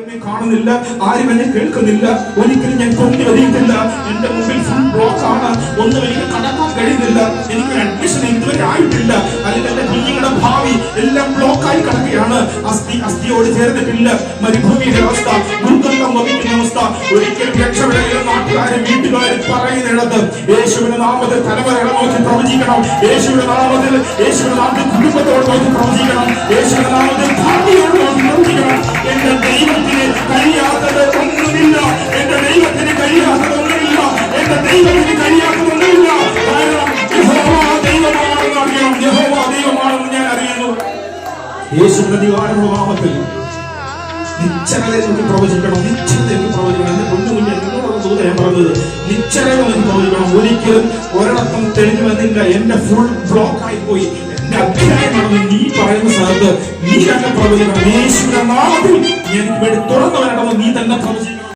എന്നെ കാണുന്നില്ല ആരും എന്നെ കേൾക്കുന്നില്ല. ഒരിക്കലും ഞാൻ പൊങ്ങി വരിയിട്ടില്ല എന്റെ മുമ്പിൽ ഫുൾ ബ്ലോക്ക് ആണ്. ഒന്നും എനിക്ക് കടക്കാൻ കഴിയുന്നില്ല. എനിക്ക് അഡ്മിഷൻ ഇതുവരെ ആയിട്ടില്ല. അല്ലെങ്കിൽ എന്റെ കുഞ്ഞുങ്ങളുടെ ഭാവി എല്ലാം ബ്ലോക്കായി കിടക്കുകയാണ്. അസ്ഥി അസ്ഥിയോട് ചേർന്നിട്ടില്ല. മരുഭൂമിയുടെ അവസ്ഥ ദുർഗന്ധം വഹിക്കുന്ന അവസ്ഥ. ഒരിക്കലും രക്ഷപ്പെടലിലെ നാട്ടുകാരും വീട്ടുകാരും പറയുന്നിടത്ത്. യേശുവിന്റെ നാമത്തിൽ തലമുറകളെ നോക്കി പ്രവചിക്കണം. യേശുവിന്റെ നാമത്തിൽ യേശുവിന്റെ നാമത്തിൽ കുടുംബത്തോട് നോക്കി പ്രവചിക്കണം. യേശുവിന്റെ നാമത്തിൽ യേശുവിന്റെ അധികാരമുള്ള നാമത്തിൽ നിശ്ചലതയെ നോക്കി പ്രവചിക്കണം. നിശ്ചലതയ്ക്ക് പ്രവചിക്കണം. എന്റെ പൊന്നു കുഞ്ഞെ നിങ്ങളോട് ദൂത ഞാൻ പറഞ്ഞത്. നിശ്ചലത നോക്കി പ്രവചിക്കണം. ഒരിക്കലും ഒരിടത്തും തെളിഞ്ഞു വന്നില്ല എന്റെ ഫുൾ ബ്ലോക്ക് ആയി പോയി എന്റെ അധ്യായമാണെന്ന് നീ പറയുന്ന സ്ഥലത്ത് നീ തന്നെ പ്രവചിക്കണം. യേശുവിന്റെ നാമത്തിൽ എനിക്ക് വേണ്ടി തുറന്നു നീ തന്നെ പ്രവചിക്കണം.